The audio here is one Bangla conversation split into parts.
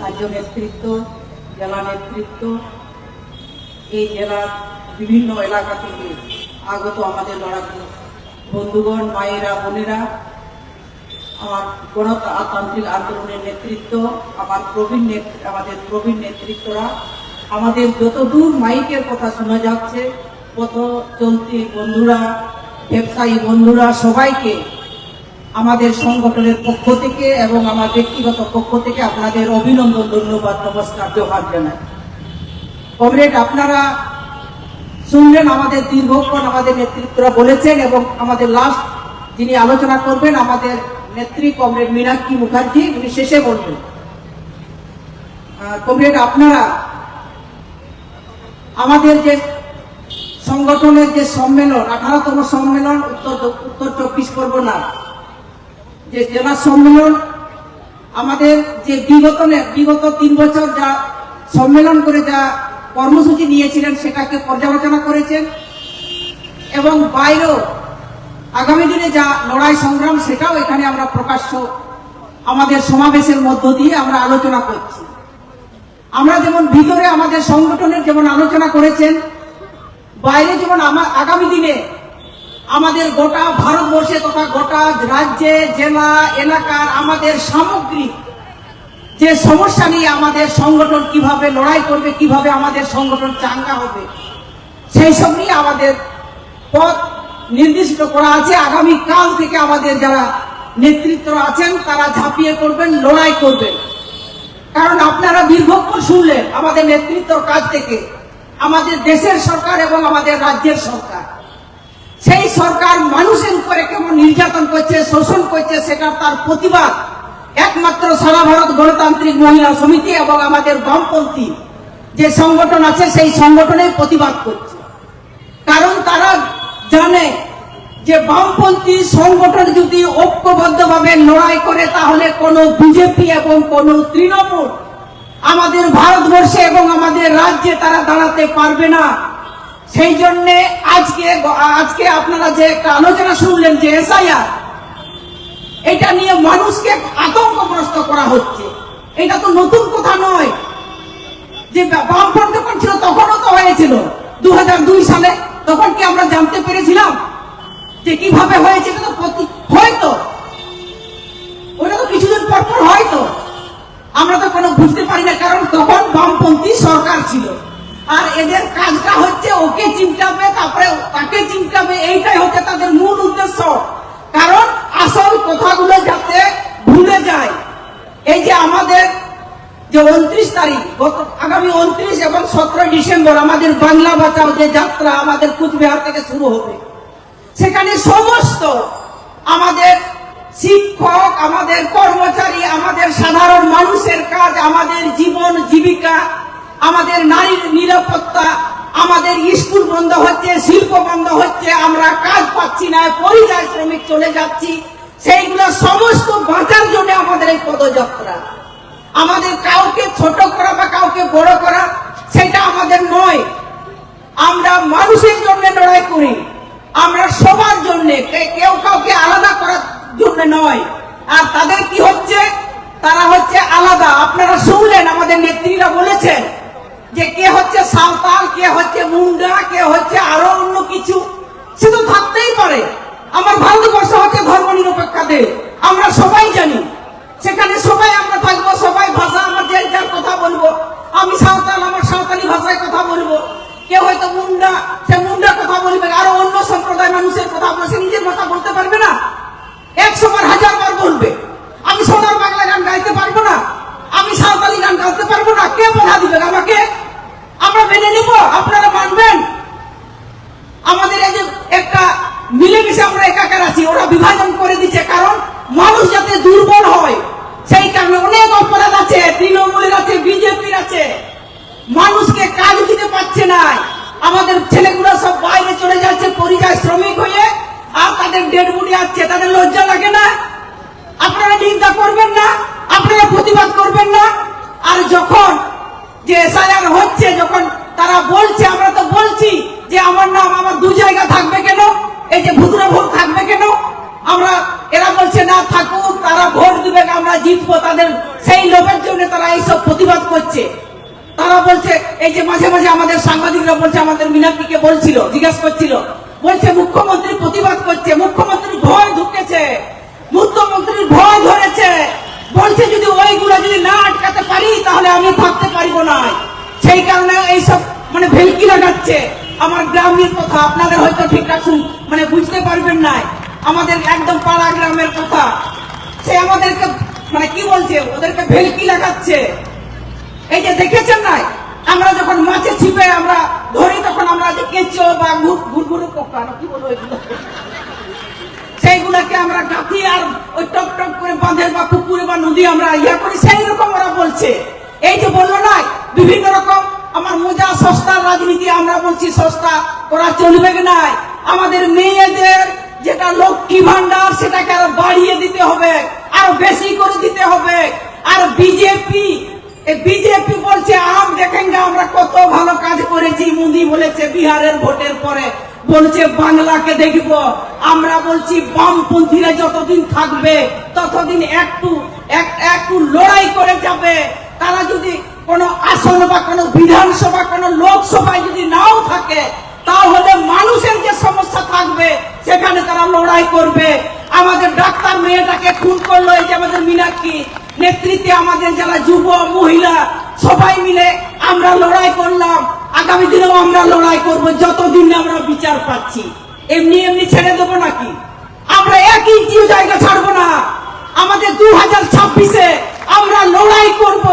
রাজ্য নেতৃত্ব, জেলা নেতৃত্ব, এই জেলার বিভিন্ন এলাকা থেকে আগত আমাদের লড়াকু বন্ধুগণ, মায়েরা, বোনেরা, আমার গণতান্ত্রিক আন্দোলনের নেতৃত্ব, আমার প্রবীণ আমাদের প্রবীণ নেতৃত্বরা, আমাদের যতদূর মাইকের কথা শোনা যাচ্ছে পথ চলতি বন্ধুরা, ব্যবসায়ী বন্ধুরা, সবাইকে আমাদের সংগঠনের পক্ষ থেকে এবং আমার ব্যক্তিগত পক্ষ থেকে আপনাদের অভিনন্দন, ধন্যবাদ, নমস্কার, জোহার জানাই। কমরেড, আপনারা শুনলেন আমাদের দীর্ঘক্ষণ আমাদের নেতৃত্বরা বলেছেন এবং আমাদের লাস্ট যিনি আলোচনা করবেন আমাদের নেত্রী কমরেড মীনাক্ষী মুখার্জি, উনি শেষে বলবেন। কমরেড, আপনারা আমাদের যে সংগঠনের যে সম্মেলন, আঠারোতম সম্মেলন, উত্তর উত্তর চব্বিশ পরগনা যে জেলা সম্মেলন আমাদের যে বিগত বিগত তিন বছর যা সম্মেলন করে যা কর্মসূচি নিয়েছিলেন, সেটাকে পর্যালোচনা করেছেন এবং বাইরেও আগামী দিনে যা লড়াই সংগ্রাম, সেটাও এখানে আমরা প্রকাশ্য আমাদের সমাবেশের মধ্য দিয়ে আমরা আলোচনা করছি। আমরা যেমন ভিতরে আমাদের সংগঠনের যেমন আলোচনা করেছেন, বাইরে যেমন আমা- আগামী দিনে আমাদের গোটা ভারতবর্ষে তথা গোটা রাজ্যে, জেলা, এলাকার আমাদের সামগ্রিক যে সমস্যা নিয়ে আমাদের সংগঠন কীভাবে লড়াই করবে, কীভাবে আমাদের সংগঠন চাঙ্গা হবে, সেই সব নিয়ে আমাদের পথ নির্দিষ্ট করা আছে। আগামী কাল থেকে আমাদের যারা নেতৃত্ব আছেন, তারা ঝাঁপিয়ে করবেন লড়াই করবেন। কারণ আপনারা দীর্ঘক্ষণ শুনলেন আমাদের নেতৃত্বর কাছ থেকে, আমাদের দেশের সরকার এবং আমাদের রাজ্যের সরকার। সেই সরকার মানুষের উপরে কেমন নির্যাতন করছে, শোষণ করছে সেটা তার প্রতিবাদ। একমাত্র সারা ভারত গণতান্ত্রিক মহিলা সমিতি এবং আমাদের বামপন্থী যে সংগঠন আছে, সেই সংগঠনের প্রতিবাদ করছে। কারণ তারা জানে যে বামপন্থী সংগঠন যদি ঐক্যবদ্ধভাবে লড়াই করে, তাহলে কোনো বিজেপি এবং কোনো তৃণমূল আমাদের ভারতবর্ষে এবং আমাদের রাজ্যে তারা দাঁড়াতে পারবে না। সেই জন্য আজকে আজকে আপনারা যে একটা আলোচনা শুনলেন যে এসআইআর, এটা নিয়ে মানুষকে আতঙ্কগ্রস্ত করা হচ্ছে। এটা তো নতুন কথা নয়। যে বামফ্রন্ট যখন ছিল, তখনও তো হয়েছিল। দু দুই সালে তখন কি আমরা জানতে পেরেছিলাম যে কীভাবে হয়েছে? তো হয়তো। ওটা তো কিছুদিন পর পর হয়তো। আমরা তো কোনো বুঝতে পারি না, কারণ তখন বামপন্থী সরকার ছিল। আর এদের কাজটা হচ্ছে ওকে চিমটাবে তারপরে তাকে চিমটাবে এইটাই হচ্ছে তাদের মূল উদ্দেশ্য। কারণ আসল কথাগুলো যাতে ভুলে যায়। এই যে আমাদের যে উনত্রিশ তারিখ আগামী উনত্রিশ এবং সতেরো ডিসেম্বর আমাদের বাংলা বাঁচাও যে যাত্রা আমাদের কুচবিহার থেকে শুরু হবে। সেখানে সমস্ত আমাদের শিক্ষক, আমাদের কর্মচারী, আমাদের সাধারণ মানুষের কাজ, আমাদের জীবন, জীবিকা আমাদের নারীর নিরাপত্তা, আমাদের স্কুল বন্ধ হচ্ছে, শিল্প বন্ধ হচ্ছে, আমরা কাজ পাচ্ছি না, পরিযায়ী শ্রমিক চলে যাচ্ছি। সেইগুলো সমস্ত বাঁচার জন্য আমাদের এই পদযাত্রা। আমাদের কাউকে ছোট করা বা কাউকে বড় করা, সেটা আমাদের নয়। আমরা মানুষের জন্য লড়াই করি। আমরা সবার জন্য কেউ কাউকে আলাদা করার জন্য নয়। আর তাদের কি হচ্ছে? তারা হচ্ছে আলাদা। আপনারা শুনলেন আমাদের নেত্রীরা বলেছেন যে কে হচ্ছে সাঁওতাল, কে হচ্ছে মুন্ডা, কে হচ্ছে আরও অন্য কিছু তো থাকতেই পারে। আমার ভারতবর্ষ হচ্ছে ধর্ম নিরপেক্ষ দেশ, আমরা সবাই জানি। সেখানে সবাই আমরা থাকব, সবাই ভাষা আমার যে যার কথা বলব। আমি সাঁওতাল, আমার সাঁওতালি ভাষায় কথা বলব। কেউ হয়তো মুন্ডা, সে মুন্ডা কথা বলবে আরও অন্য সম্প্রদায় মানুষের কথা বলবে, সে নিজের কথা বলতে পারবে না। একশো বার, হাজার বার বলবে। আমি সোনার বাংলা গান গাইতে পারব না। আমি সাঁওতালি গান গাইতে পারব না। কে বাধা দিবে আমাকে? আমরা মেনে নিব, আপনারা মানবেন। আমাদের এই যে একটা মিলেমিশে আমরা একাকার আছি, ওরা বিভাজন করে দিচ্ছে, কারণ মানুষ যাতে দুর্বল হয়, সেই কারণে অনেক অপরাধ আছে, তৃণমূলের আছে, বিজেপির আছে। মানুষকে কাজ দিতে পারছে না। আমাদের ছেলেগুলো সব বাইরে চলে যাচ্ছে, পরিযায়ী শ্রমিক হয়ে, আর তাদের ডেড বডি আসছে, তাদের লজ্জা লাগে না। আপনারা চিন্তা করবেন না, আপনারা প্রতিবাদ করবেন না। আর যখন যে এসআইআর হচ্ছে, যখন তারা বলছে, আমরা তো বলছি যে আমার নাম আমার দু জায়গা থাকবে কেন? এই যে ভুতুরা ভোট থাকবে কেন? আমরা, এরা বলছে, না থাকুক, তারা ভোট দিবে আমরা জিতবো। তাদের সেই লোভের জন্য তারা এইসব প্রতিবাদ করছে। তারা বলছে, এই যে মাঝে মাঝে আমাদের সাংবাদিকরা বলছে, আমাদের মিনাক্ষীকে বলছিল, জিজ্ঞাসা করছিল, বলছে, মুখ্যমন্ত্রী প্রতিবাদ করছে মুখ্যমন্ত্রী ভয় ঢুকেছে মুখ্যমন্ত্রীর ভয় ধরেছে। বলছে, যদি ওইগুলো যদি না আটকাতে পারি, তাহলে আমি থাকতে পারব না। সেই কারণে এইসব মানে ভেলকি লাগাচ্ছে আমার গ্রামের কথা আপনাদের হয়তো ঠিকঠাক শুন- মানে বুঝতে পারবেন না আমাদের একদম পাড়া গ্রামের কথা। সে আমাদেরকে মানে কি বলছে, ওদেরকে ভেলকি লাগাচ্ছে এই যে দেখেছেন না আমরা যখন মাছে ছিপে আমরা ধরি, তখন আমরা যে কেঁচো বা ঘুরঘুরু পোকা কি বলব এগুলো? সেইগুলোকে আমরা গাঁথি আর ওই টপ টপ করে বাঁধের বা পুকুরে বা নদী আমরা ইয়া করি সেই রকম ওরা বলছে। এই যে বলল না, বিভিন্ন রকম আমার মোজা সস্তার রাজনীতি আমরা বলছি, সস্তা, ওরা চলবে নাই? আমাদের মেয়েদের যেটা লক্ষ্মী ভান্ডার সেটাকে আরও বাড়িয়ে দিতে হবে, আরও বেশি করে দিতে হবে। আর বিজেপি বিজেপি বলছে, আম দেখেন আমরা কত ভালো কাজ করেছি, মোদি বলেছে বিহারের ভোটের পরে। বলছে, বাংলাকে দেখব। আমরা বলছি, বামপন্থীরা যতদিন থাকবে, ততদিন একটু, এক- একটু লড়াই করে যাবে। তারা যদি কোনো আসন বা কোনো বিধানসভা, কোনো লোকসভায় যদি নাও থাকে, তাহলে মানুষের যে সমস্যা থাকবে, সেখানে তারা লড়াই করবে। আমাদের ডাক্তার মেয়েটাকে খুন করল, এই যে আমাদের মীনাক্ষী। নেতৃত্বে আমাদের যারা যুব, মহিলা, সবাই মিলে আমরা লড়াই করলাম। আগামী দিনেও আমরা লড়াই করব, যতদিন আমরা বিচার পাচ্ছি। এমনি এমনি ছেড়ে দেবো নাকি? আমরা এক ইঞ্চিও জায়গা ছাড়বো না। আমাদের দু হাজার ছাব্বিশে আমরা লড়াই করব।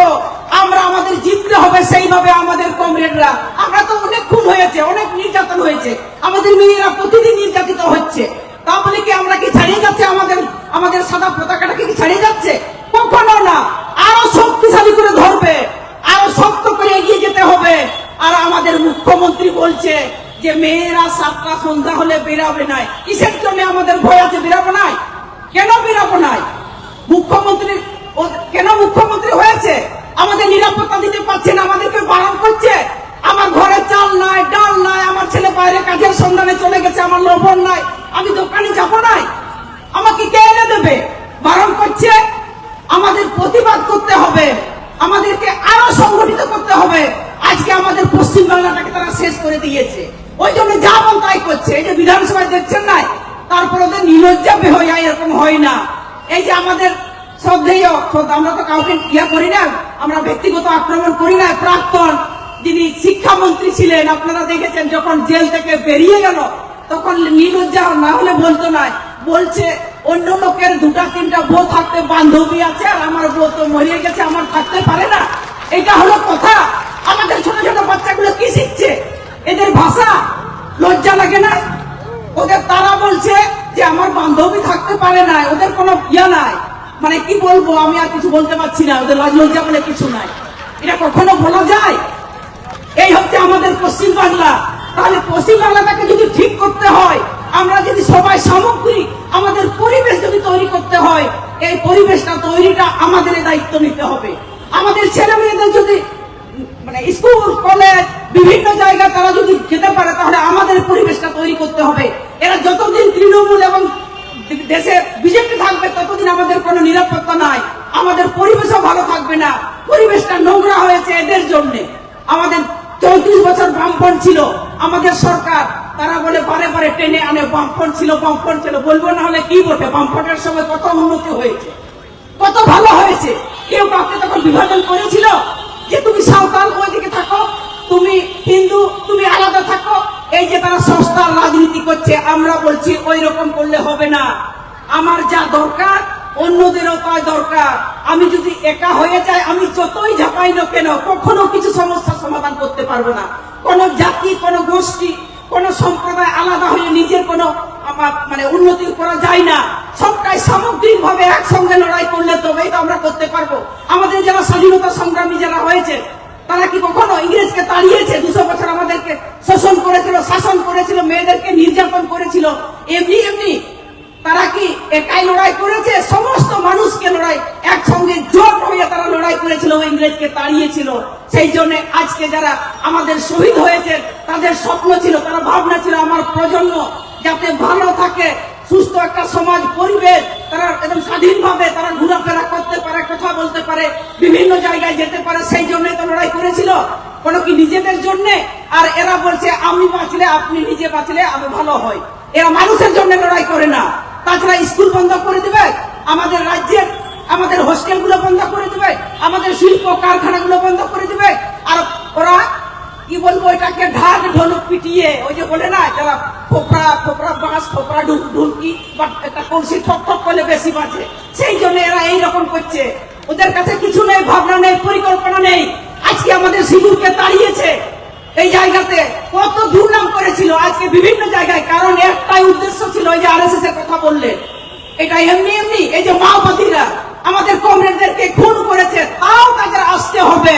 আমরা আমাদের জিততে হবে সেইভাবে আমাদের কমরেডরা। আমরা তো অনেক খুন হয়েছে, অনেক নির্যাতন হয়েছে। আমাদের মেয়েরা প্রতিদিন নির্যাতিত হচ্ছে। তা বলে কি আমরা কি ছাড়িয়ে যাচ্ছে আমাদের আমাদের সাদা পতাকাটাকে কি ছাড়িয়ে যাচ্ছে কখনো না আরও শক্তিশালী করে ধরবে আরও শক্ত করে এগিয়ে যেতে হবে আর আমাদের মুখ্যমন্ত্রী বলছে যে মেয়েরা সাতটা সন্ধ্যা হলে বেরাবে নাই। কিসের জন্য আমাদের ভয় আছে? বেরাবো নাই? কেন বেরাবো নাই? মুখ্যমন্ত্রী কেন মুখ্যমন্ত্রী হয়েছে? আমাদের নিরাপত্তা দিতে পারছে না, আমাদেরকে বারণ করছে। আমার ঘরে চাল নাই, ডাল নাই, আমার ছেলে বাইরে কাজের সন্ধানে চলে গেছে, আমার লবণ নাই, আমি দোকানে যাব নাই। আমাকে কে এনে দেবে? বারণ করছে। আমাদের প্রতিবাদ করতে হবে। আমাদেরকে আরও সংগঠিত করতে হবে। আজকে আমাদের পশ্চিম বাংলাটাকে তারা শেষ করে দিয়েছে। ওই জন্য যা মন তাই করছে। এই যে বিধানসভায় দেখছেন না, তারপর ওদের নিলজ্জা হয়ে যায়, এরকম হয় না। এই যে আমাদের শ্রদ্ধেয় আমরা তো কাউকে ইয়া করি না, আমরা ব্যক্তিগত আক্রমণ করি না, প্রাক্তন যিনি শিক্ষামন্ত্রী ছিলেন, আপনারা দেখেছেন যখন জেল থেকে বেরিয়ে গেল, তখন নিলজ্জা না হলে বলতো না, বলছে, অন্য লোকের দুটা, তিনটা বউ থাকতে বান্ধবী আছে, আর আমার বউ তো মরিয়ে গেছে, আমার থাকতে পারে না। এটা হলো কথা। আমাদের ছোট ছোট বাচ্চাগুলো কি শিখছে? এদের ভাষা লজ্জা লাগে না? ওদের তারা বলছে যে আমার বান্ধবী থাকতে পারে না ওদের কোনো ইয়া নাই। মানে কি বলব, আমি আর কিছু বলতে পারছি না, ওদের লাজ লজ্জা বলে কিছু নাই। এটা কখনো বলা যায়? এই হচ্ছে আমাদের পশ্চিম বাংলা। তাহলে পশ্চিম বাংলাটাকে যদি ঠিক করতে হয়, আমরা যদি সবাই সামগ্রিক আমাদের পরিবেশ যদি তৈরি করতে হয়, এই পরিবেশটা তৈরিটা আমাদের দায়িত্ব নিতে হবে আমাদের ছেলে মেয়েদের যদি উম, মানে স্কুল কলেজ বিভিন্ন জায়গায় যেতে পারে, তাহলে আমাদের পরিবেশটা তৈরি করতে হবে। এরা যতদিন তৃণমূল এবং দেশে বিজেপি থাকবে, ততদিন আমাদের কোনো নিরাপত্তা নাই। আমাদের পরিবেশও ভালো থাকবে না। পরিবেশটা নোংরা হয়েছে এদের জন্য। আমাদের চৌত্রিশ বছর বামপন ছিল। আমাদের সরকার, তারা বলে বারে বারে টেনে আনে বামপন ছিল বামপন ছিল। বলব না হলে কি বটে বামপনের সময় কত উন্নতি হয়েছে, কত ভালো হয়েছে। কেউ কাউকে তখন বিভাজন করেছিল? যে তুমি সাঁওতাল ওইদিকে থাকো তুমি হিন্দু, তুমি আলাদা থাকো। এই যে তারা সস্তার রাজনীতি করছে, আমরা বলছি ওই রকম করলে হবে না। আমার যা দরকার, অন্যদেরও তাই দরকার। আমি যদি একা হয়ে যাই, আমি যতই ঝাঁপাই না কেন, কখনো কিছু সমস্যার সমাধান করতে পারব না। কোনো জাতি, কোনো গোষ্ঠী, কোন সম্প্রদায় আলাদা হয়ে নিজের কোনো মানে উন্নতি করা যায় না। সবটাই সামগ্রিক ভাবে একসঙ্গে লড়াই করলে তবেই তো আমরা করতে পারব আমাদের যারা স্বাধীনতা সংগ্রামী যারা হয়েছে তারা কি কখনো ইংরেজকে তাড়িয়েছে দুশো বছর আমাদেরকে শোষণ করেছিল শাসন করেছিল মেয়েদেরকে নির্যাতন করেছিল এমনি এমনি তারা কি একাই লড়াই করেছে, সমস্ত মানুষকে লড়াই, একসঙ্গে জোট হয়ে তারা লড়াই করেছিল ইংরেজকে তাড়িয়েছিল। সেই জন্য আজকে যারা আমাদের শহীদ হয়েছে, তাদের স্বপ্ন ছিল, তারা ভাবনা ছিল আমার প্রজন্ম যাতে ভালো থাকে, সুস্থ একটা সমাজ, পরিবেশ, তারা একদম স্বাধীনভাবে তারা ঘোরাফেরা করতে পারে, কথা বলতে পারে, বিভিন্ন জায়গায় যেতে পারে, সেই জন্যই তো লড়াই করেছিল। কোনো কি নিজেদের জন্য? আর এরা বলছে, আমি বাঁচলে আপনি নিজে বাঁচলে আমি ভালো হয়। এরা মানুষের জন্য লড়াই করে না। তাছাড়া স্কুল বন্ধ করে দেবে, আমাদের রাজ্যের আমাদের হোস্টেলগুলো বন্ধ করে দেবে, আমাদের শিল্প কারখানাগুলো বন্ধ করে দেবে। আর ওরা, কি বলব, এটাকে ঢাক ঢোলক পিটিয়ে, ওই যে বলে না, যারা ফোকরা ফোকরা বাঁশ ফোকরা ঢুল, ঢুলকি, বা একটা কলসি ঠক ঠক করলে বেশি বাঁচে সেই জন্য এরা এইরকম করছে। ওদের কাছে কিছু নেই, ভাবনা নেই, পরিকল্পনা নেই। আজকে আমাদের সিঁদুরকে তাড়িয়েছে এই জায়গাতে কত দুর্নাম করেছিল আজকে বিভিন্ন জায়গায়, কারণ একটাই উদ্দেশ্য ছিল ওই যে আরএসএস এর কথা বললেন এটা এমনি এমনি, এই যে মাওবাদীরা আমাদের কমরেডদেরকে খুন করেছে, তাও তাদের আসতে হবে।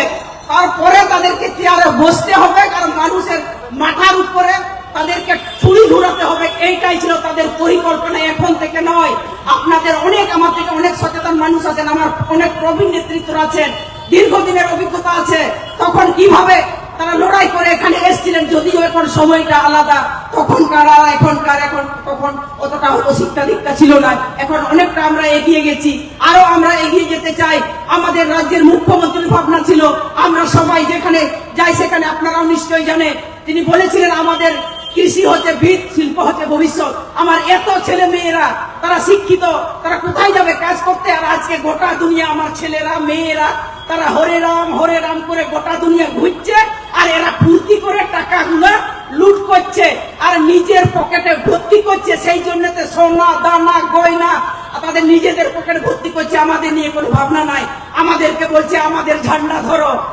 তারপরে তাদেরকে চেয়ারে বসতে হবে, কারণ মানুষের মাথার উপরে তাদেরকে ছুরি ঘুরাতে হবে। এইটাই ছিল তাদের পরিকল্পনা এখন থেকে নয়। আপনাদের অনেক, আমার থেকে অনেক সচেতন মানুষ আছেন, আমার অনেক প্রবীণ নেতৃত্ব আছেন, দীর্ঘদিনের অভিজ্ঞতা আছে। তখন কীভাবে তারা লড়াই করে এখানে এসেছিলেন যদিও এখন সময়টা আলাদা। তখনকার আর এখনকার, এখন তখন অতটা হয়তো শিক্ষা দীক্ষা ছিল না। এখন অনেকটা আমরা এগিয়ে গেছি। আরও আমরা এগিয়ে যেতে চাই। আমাদের রাজ্যের মুখ্যমন্ত্রীর ভাবনা ছিল, আমরা সবাই যেখানে যাই সেখানে আপনারাও নিশ্চয়ই জানে তিনি বলেছিলেন, আমাদের কৃষি হচ্ছে ভিত শিল্প হচ্ছে ভবিষ্যৎ। আমার এত ছেলে মেয়েরা, তারা শিক্ষিত, তারা কোথায় যাবে কাজ করতে? আর আজকে গোটা দুনিয়া আমার ছেলেরা, মেয়েরা, তারা হরে রাম হরে রাম করে গোটা দুনিয়া ঘুরছে। আর এরা ফুর্তি করে টাকাগুলো লুট করছে আর নিজের পকেটে ভর্তি করছে। সেই জন্য সোনা, দানা, গয়না তাদের নিজেদের পকেটে ভর্তি করছে। আমাদের নিয়ে কোনো ভাবনা নাই। আমাদেরকে বলছে, আমাদের ঝান্ডা ধরো।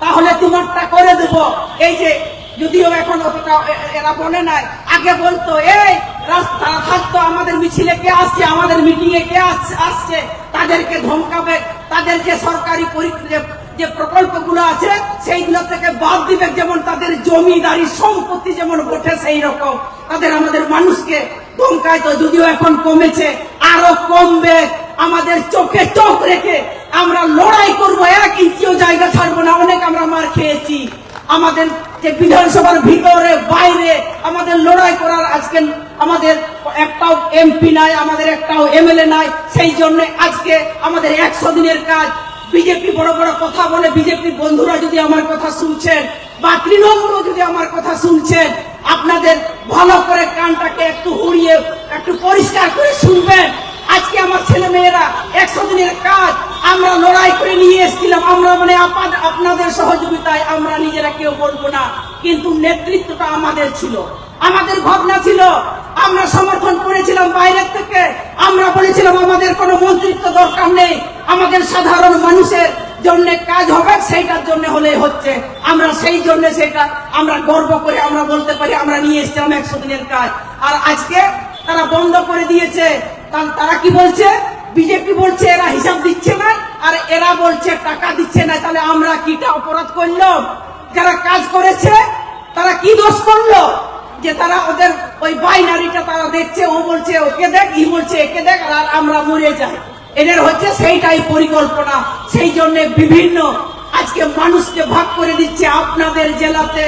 তাহলে তোমারটা করে দেব। এই যে, যদিও এখন অতটা এরা বলে নাই। আগে বলতো, এই, রাস্তা থাকতো আমাদের মিছিলে কে আসছে? আমাদের মিটিং এ কে আস- আসছে? তাদেরকে ধমকাবে। তাদের যে সরকারি পরি- যে- প্রকল্পগুলো আছে, সেইগুলো থেকে বাদ দিবে যেমন তাদের জমিদারি সম্পত্তি যেমন ওঠে সেই রকম। তাদের আমাদের মানুষকে ধমকায় তো যদিও এখন কমেছে, আরও কমবে। আমাদের চোখে চোখ রেখে আমরা লড়াই করব, এক ইঞ্চিও জায়গা ছাড়বো না, অনেক আমরা মার খেয়েছি। আমাদের যে বিধানসভার ভিতরে, বাইরে আমাদের লড়াই করার আজকে আমাদের একটাও এমপি নাই, আমাদের একটাও এমএলএ নাই, সেই জন্য আজকে আমাদের একশো দিনের কাজ বিজেপি বড় বড় কথা বলে, বিজেপি বন্ধুরা যদি আমার কথা শুনছেন বা তৃণমূলও যদি আমার কথা শুনছেন, আপনাদের ভালো করে কানটাকে একটু হুড়িয়ে, একটু পরিষ্কার করে শুনবেন। আজকে আমার ছেলে মেয়েরা একশো দিনের কাজ, আমরা লড়াই করে নিয়ে এসেছিলাম। আমরা মানে আপা- আপনাদের সহযোগিতায় আমরা নিজেরা কেউ বলব না, কিন্তু নেতৃত্বটা আমাদের ছিল। আমাদের ভাবনা ছিল, আমরা সমর্থন করেছিলাম বাইরের থেকে। আমরা বলেছিলাম, আমাদের কোনো মন্ত্রিত্ব দরকার নেই। আমাদের সাধারণ মানুষের জন্য কাজ হবে, সেইটার জন্য হলে হচ্ছে। আমরা সেই জন্য সেটা, আমরা গর্ব করে আমরা বলতে পারি, আমরা নিয়ে এসেছিলাম একশো দিনের কাজ। আর আজকে তারা বন্ধ করে দিয়েছে। তার- কি বলছে? বিজেপি বলছে, এরা হিসাব দিচ্ছে না, আর এরা বলছে টাকা দিচ্ছে না। তাহলে আমরা কিটা অপরাধ করলাম? যারা কাজ করেছে, তারা কি দোষ করল? যে তারা ওদের ওই বাইনারিটা তারা দেখছে, ও বলছে, ওকে দেখ, ই বলছে, একে দেখ, আর আমরা মরে যাই। এদের হচ্ছে সেইটাই পরিকল্পনা। সেই জন্য বিভিন্ন আজকে মানুষকে ভাগ করে দিচ্ছে আপনাদের জেলাতে।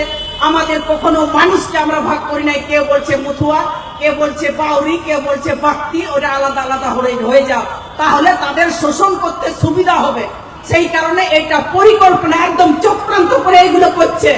আমাদের কখনো মানুষকে আমরা ভাগ করি নাই। কে বলছে মুথুয়া, কে বলছে বাউরি, কে বলছে বাক্তি ওরা আলাদা আলাদা হয়ে হয়ে যাও। তাহলে তাদের শোষণ করতে সুবিধা হবে। সেই কারণে এটা পরিকল্পনা একদম চক্রান্ত করে এইগুলো করছে।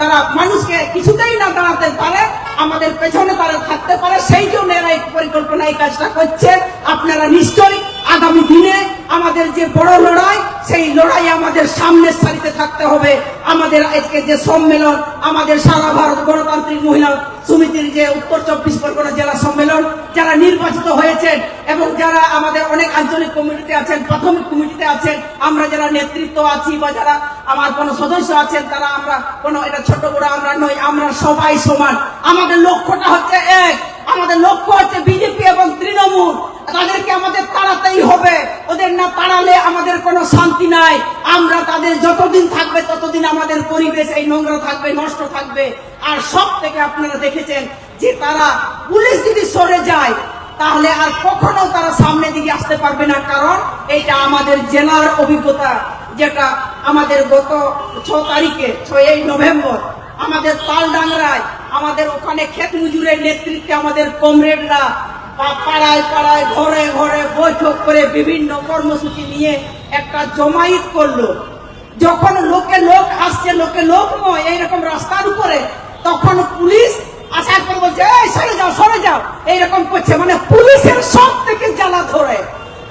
তারা মানুষকে কিছুতেই না দাঁড়াতে পারে, আমাদের পেছনে তারা থাকতে পারে, সেই জন্য এরা এই পরিকল্পনা এই কাজটা করছে। আপনারা নিশ্চয়ই আগামী দিনে আমাদের যে বড় লড়াই, সেই লড়াই আমাদের সামনের সারিতে থাকতে হবে। আমাদের আজকে যে সম্মেলন, আমাদের সারা ভারত গণতান্ত্রিক মহিলা সমিতির যে উত্তর চব্বিশ পরগনা জেলা সম্মেলন, যারা নির্বাচিত হয়েছেন এবং যারা আমাদের অনেক আঞ্চলিক কমিটিতে আছেন, প্রাথমিক কমিটিতে আছেন, আমরা যারা নেতৃত্ব আছি বা যারা আমার কোনো সদস্য আছেন, তারা আমরা কোনো এটা ছোট বড় আমরা নই, আমরা সবাই সমান। আমাদের লক্ষ্যটা হচ্ছে এক। আমাদের লক্ষ্য হচ্ছে বিজেপি এবং তৃণমূল। তাদেরকে আমাদের তাড়াতেই হবে। ওদের আমাদের কোনো শান্তি নাই। আমরা তাদের যতদিন থাকবে, ততদিন আমাদের পরিবেশ এই নোংরা থাকবে, নষ্ট থাকবে। আর সব থেকে আপনারা দেখেছেন যে তারা পুলিশ যদি সরে যায়, তাহলে আর কখনো তারা সামনের দিকে আসতে পারবে না। কারণ এটা আমাদের জেলার অভিজ্ঞতা, যেটা আমাদের গত ছ তারিখে, ছয়ই নভেম্বর, আমাদের তালডাংরায়, আমাদের ওখানে ক্ষেত মজুরের নেতৃত্বে আমাদের কমরেডরা পাড়ায় পাড়ায় ঘরে ঘরে বৈঠক করে বিভিন্ন কর্মসূচি নিয়ে একটা জমায়েত করল। যখন লোকে লোক আসছে, লোকে লোক নয়, এইরকম রাস্তার উপরে, তখন পুলিশ আসার পর বলছে, এই, সরে যাও সরে যাও। এইরকম করছে। মানে পুলিশের সব থেকে জ্বালা ধরে,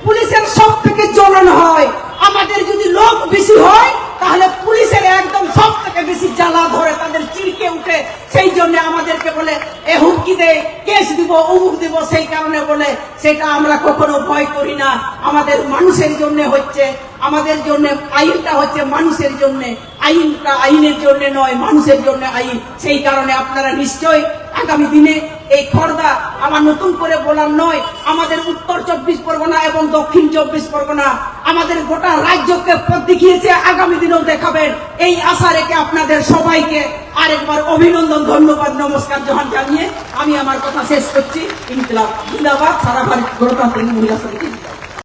পুলিশের সব থেকে জ্বলন হয়। আমাদের যদি লোক বেশি হয়, তাহলে পুলিশের একদম সব থেকে বেশি জ্বালা ধরে তাদের চিড়কে উঠে। সেই জন্য আমাদেরকে বলে, এ হুমকি দে, কেস দিব উমুক দিব, সেই কারণে বলে, সেটা আমরা কখনো ভয় করি না। আমাদের মানুষের জন্য হচ্ছে, আমাদের জন্য আইনটা হচ্ছে মানুষের জন্য। আইনটা আইনের জন্য নয়, মানুষের জন্য আইন। সেই কারণে আপনারা নিশ্চয়ই আগামী দিনে এই খর্দা আমার নতুন করে বলার নয়। আমাদের উত্তর চব্বিশ পরগনা এবং দক্ষিণ চব্বিশ পরগনা আমাদের গোটা রাজ্যকে পথ দেখিয়েছে, আগামী দিনেও দেখাবেন এই আশা রেখে আপনাদের সবাইকে আরেকবার অভিনন্দন, ধন্যবাদ, নমস্কার জহান জানিয়ে আমি আমার কথা শেষ করছি ইনকলাব, জিন্দাবাদ, সারা ভারত গণতান্ত্রিক মহিলা সমিতি।